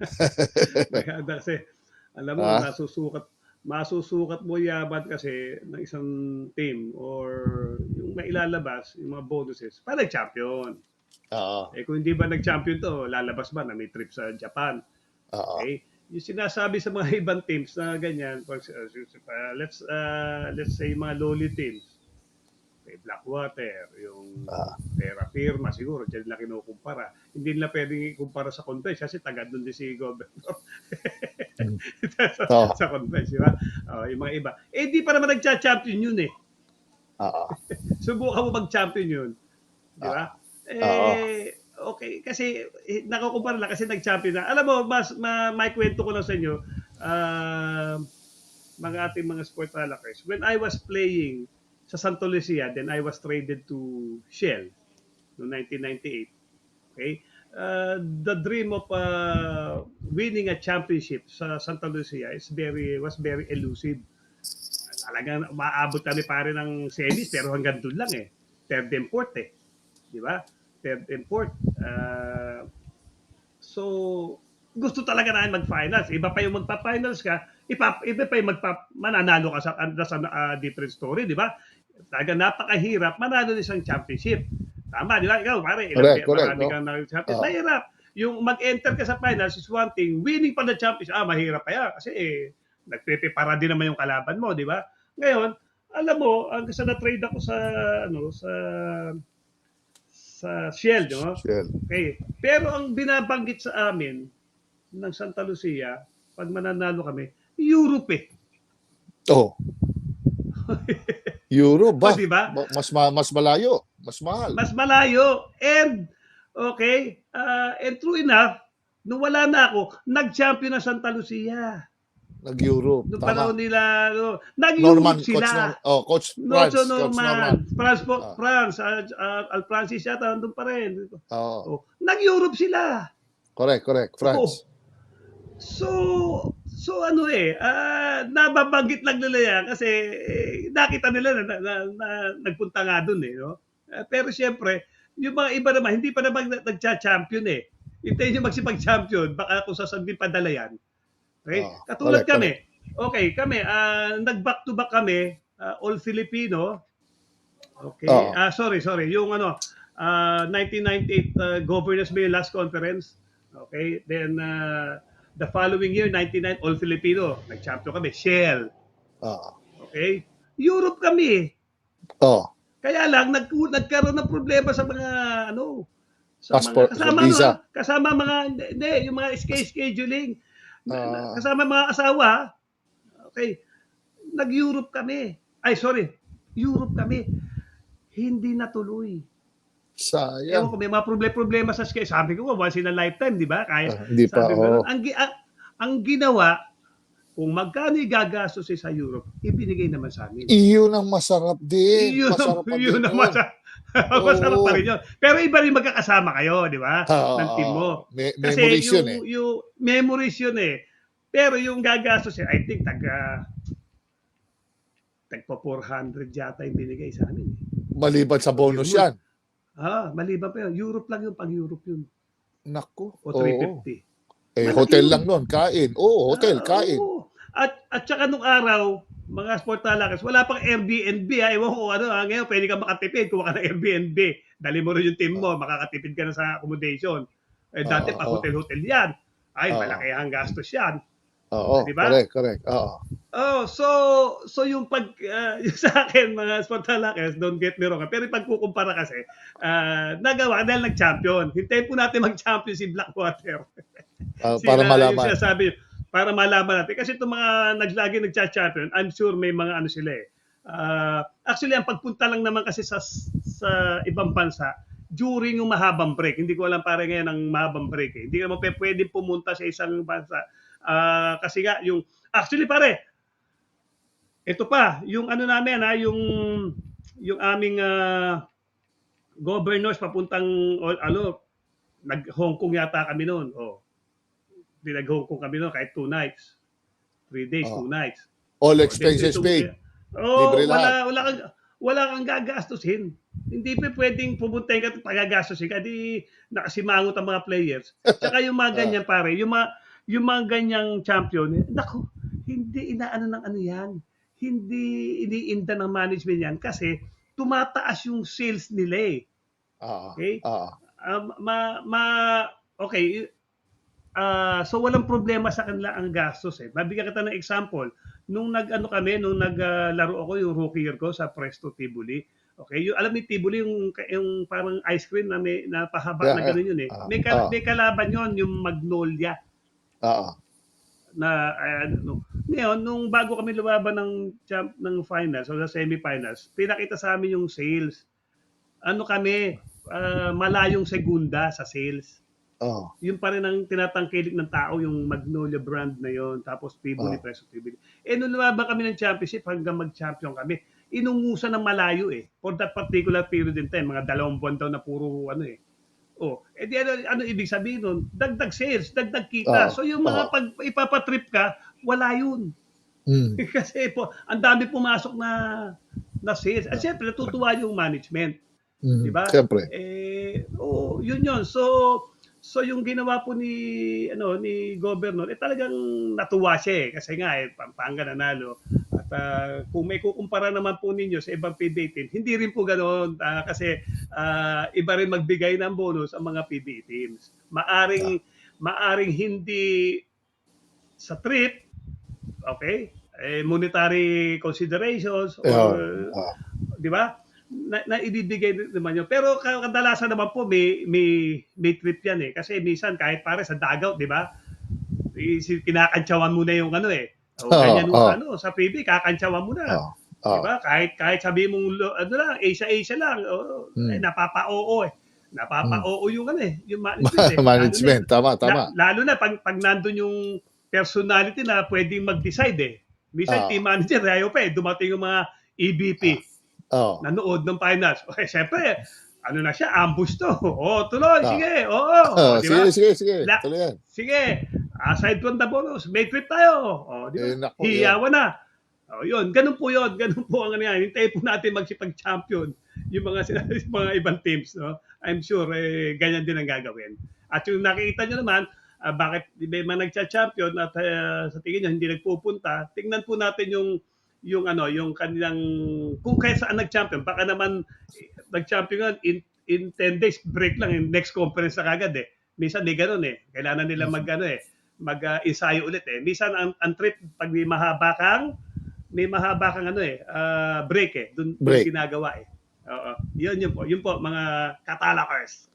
Kasi, alam mo, Ah. nasusukat, masusukat mo yaman kasi ng isang team or yung mailalabas, yung mga bonuses, para champion. Oo. Eh kung hindi ba nag-champion to, lalabas ba na may trip sa Japan? Oo. Okay? Yung sinasabi sa mga ibang teams na ganyan, for, uh, let's uh, let's say mga lowly teams, may Blackwater, yung Ah. Terra Firma siguro, dyan nila kinukumpara. Hindi nila pwedeng ikumpara sa conference kasi taga doon din si Governor Mm. sa, Oo. sa conference, di ba? Oh, yung mga iba. Eh, di pa naman nagcha-champion yun eh. Oo. Subukan mo mag-champion yun. Di ba? eh, okay. Kasi, eh, nakukumpara lang kasi nag-champion na. Alam mo, mas, ma, may kwento ko lang sa inyo, ah, mga ating mga sport talakers. When I was playing sa Santo Lucia, then I was traded to Shell noong 1998. Okay? Uh, the dream of uh, winning a championship sa Santa Lucia is very was very elusive. Talagang maabot kami pare ng semis pero hanggang doon lang eh. Third and fourth eh. Di ba? Third and fourth. Uh, so, gusto talaga namin mag-finals. Iba pa yung magpa-finals ka, ipa, iba pa yung magpa, mananalo ka sa, uh, different story, di ba? Talaga napakahirap manalo ng isang championship. Tama, di ba? Ikaw, pare, ilang Correct, correct, marami no? kang nag-champion. Oo. Mahirap. Yung mag-enter ka sa finals is one thing. Winning pa the championship, ah, mahirap pa yan. Kasi eh, nagpipipara din naman yung kalaban mo, di ba? Ngayon, alam mo, ang sa na-trade ako sa, ano, sa, sa Shell, no? Shell. Okay. Pero ang binabanggit sa amin ng Santa Lucia, pag mananalo kami, Europe eh. Oh. Euro ba? O, di ba? Ba- Mas ma- mas malayo, mas mahal. Mas malayo. And, okay, uh, and true enough, nung wala na ako, nag-champion na Santa Lucia. Nag-Euro. Nung Tama. panahon nila, no, nag-Europe coach sila. Norman. Oh, coach France, coach Norman. France, po, Ah. France, uh, uh, Al Francis yata, nandun pa rin. Oo. Oh, nag-Europe sila. Correct, correct. France. So, so ano eh, ah, nababanggit lang nila yan kasi eh, nakita nila na, na, na, na nagpunta nga dun eh. No? Ah, pero siyempre, yung mga iba naman, hindi pa naman nag- nagcha-champion eh. Hintayin nyo magsipag-champion, baka kung saan din padala yan. Okay? Oo, Katulad correct, kami. Okay, kami, ah, nag-back to back kami, ah, all Filipino. Okay. Oo. Ah, sorry, sorry. Yung ano, ah, 1998 uh, Governors May last conference. Okay? Then uh, the following year 99 all Filipino. Nag-champion kami, Shell. Oo. Okay? Europe kami. Oh. Kaya lang nag nagkaroon ng problema sa mga ano sa Passport, mga kasama visa. mga kasama mga hindi, hindi, yung mga sch- scheduling. Ah. kasama mga asawa. Okay. Nag-Europe kami. Ay, sorry. Europe kami. Hindi natuloy. Ewan Sayang. ko, may mga problema-problema sa schedule. Sabi ko, once in a lifetime, di ba? Kaya, Ah, hindi pa, oo. ang, ang, ang ginawa, kung magkano gagastos sa Europe, ibinigay naman sa amin. Iyon ang masarap din. Yun, masarap yun din ang yun. masarap. masarap pa rin yun. Pero iba rin magkakasama kayo, di ba? Oo, ng team mo. Me- Kasi memories yung, yun eh. yung memories yun eh. Pero yung gagastos, eh, I think, taga tagpa 400 yata yung binigay sa amin. eh. Maliban sa bonus yan. Ah, maliban pa yun. Europe lang yun, pag Europe yun. Naku. O oo. 350. Eh, Malaki hotel yun. lang nun. Kain. Oo, hotel. Ah, Kain. oo. At, at saka nung araw, mga sport talakas, wala pang Airbnb ha. Ewan ko ano ha. Ngayon, pwede ka makatipid kung ka ng Airbnb. Dali mo rin yung team mo, makakatipid ka na sa accommodation. Eh, dati Oo, pa oo. hotel-hotel yan. Ay, Oo. malaki ang gastos yan. Oo. Diba? Correct, correct. Oo. Oh, so so yung pag ah, yung sa akin mga Spartalakers, don't get me wrong. ah, Pero pag kukumpara kasi, ah, nagawa dahil nag-champion. Hintayin po natin mag-champion si Blackwater. Ah, Sila para Yung malaman. sinasabi, para malaman natin. Kasi itong mga naglagi nagcha-champion, I'm sure may mga ano sila eh. Ah, actually, ang pagpunta lang naman kasi sa sa ibang bansa, during yung mahabang break. Hindi ko alam pare ngayon ang mahabang break eh. Hindi ka naman pe- pwede pumunta sa isang bansa. Ah, kasi nga, yung, actually pare, ito pa, yung ano namin ha, yung yung aming ah, governors papuntang o- ano, nag Hong Kong yata kami noon. Oh. Di nag Hong Kong kami noon kahit two nights. Three days, Oh. two nights. All expenses Ito- paid. Oh, Libre wala lahat. wala kang wala kang gagastusin. Hindi pa pwedeng pumunta ka at pagagastusin ka di nakasimangot ang mga players. Tsaka yung mga ganyan pare, yung mga yung mga ganyang champion, eh, naku, hindi inaano ng ano yan. Hindi iniinda ng management yan kasi tumataas yung sales nila eh. Oo. Okay? Oo. Um, ma, ma, okay, ah so walang problema sa kanila ang gastos eh. Mabigyan kita ng example. Nung nag-ano kami, nung naglaro ako yung rookie year ko sa Presto Tivoli. Okay, yung alam ni Tivoli yung yung parang ice cream na may napahaba Yeah, na gano'n yun eh. ah, May, ka- ah. may kalaban yon yung Magnolia Oo. Na ano ngayon nung bago kami lumaban ng champ ng finals o sa semifinals pinakita sa amin yung sales. Ano kami ah, malayong segunda sa sales. Oo. yun pa rin ang tinatangkilik ng tao yung Magnolia brand na yon tapos Tivoli Oh. Preso Tivoli eh nung lumaban kami ng championship hanggang mag-champion kami inungusan ng malayo eh. For that particular period in time mga dalawang buwan daw na puro ano eh Oh, eh di ano, ano ibig sabihin nun? Dagdag sales, dagdag kita. Oo, so yung mga oo. pag ipapatrip ka, wala yun. Mm. Kasi po, ang dami pumasok na na sales. At syempre, natutuwa yung management. Mm. Diba? Siyempre. Eh, oh, yun yun. So, so yung ginawa po ni ano ni governor, eh talagang natuwa siya eh kasi nga eh Pampanga nanalo. At ah, kung may kukumpara naman po ninyo sa ibang PBA team, hindi rin po ganoon ah, kasi ah, iba rin magbigay ng bonus ang mga PBA teams. Maaring maaring hindi sa trip, okay? Eh, monetary considerations or Oo. Oo. di ba? Na, na ibibigay naman yun. Pero kadalasan naman po may may may trip yan eh. Kasi minsan kahit pare sa dagout, di ba? Si- Kinakantsawan mo na yung ano eh. O, Oo, ganyan oo. ano, sa PB, kakantsawan mo na. Oo. Oo. Di ba? Kahit, kahit sabi mong, ano lang, Asia-Asia lang, oh, Hmm. eh, napapa-oo eh. Napapa-oo yung ano eh, yung management eh. Management. Tama, na, tama. la- lalo na pag, pag nandun yung personality na pwedeng mag-decide eh. Minsan Oo. team manager, ayaw pa eh. Dumating yung mga EVP Oo. nanood ng finals. Okay, syempre, ano na siya, ambush to. Oo, tuloy, Ah. sige, oo. Oh, di ba? sige, sige, sige. La- Tuloy yan. Sige, aside from the bonus, may trip tayo. O, di ba? Eh, naku, Hiyawan na. O, yun, ganun po yun. Ganun po ang ano yan. Hintayin po natin magsipag-champion yung mga, sila- yung mga ibang teams. No? I'm sure, eh, ganyan din ang gagawin. At yung nakikita nyo naman, ah, bakit ba mga nagcha-champion at ah, sa tingin nyo hindi nagpupunta, tingnan po natin yung yung ano, yung kanilang kung kaya saan nag-champion, baka naman eh, nag-champion in in 10 days break lang in next conference na kagad eh. Minsan di ganoon eh. Kailangan nila mag ano eh, mag ah, ensayo ulit eh. Minsan ang, ang trip pag may mahaba kang may mahaba kang ano eh, ah, break eh. Doon ginagawa eh. Oo. Yun yun po. Yun po mga katalakers.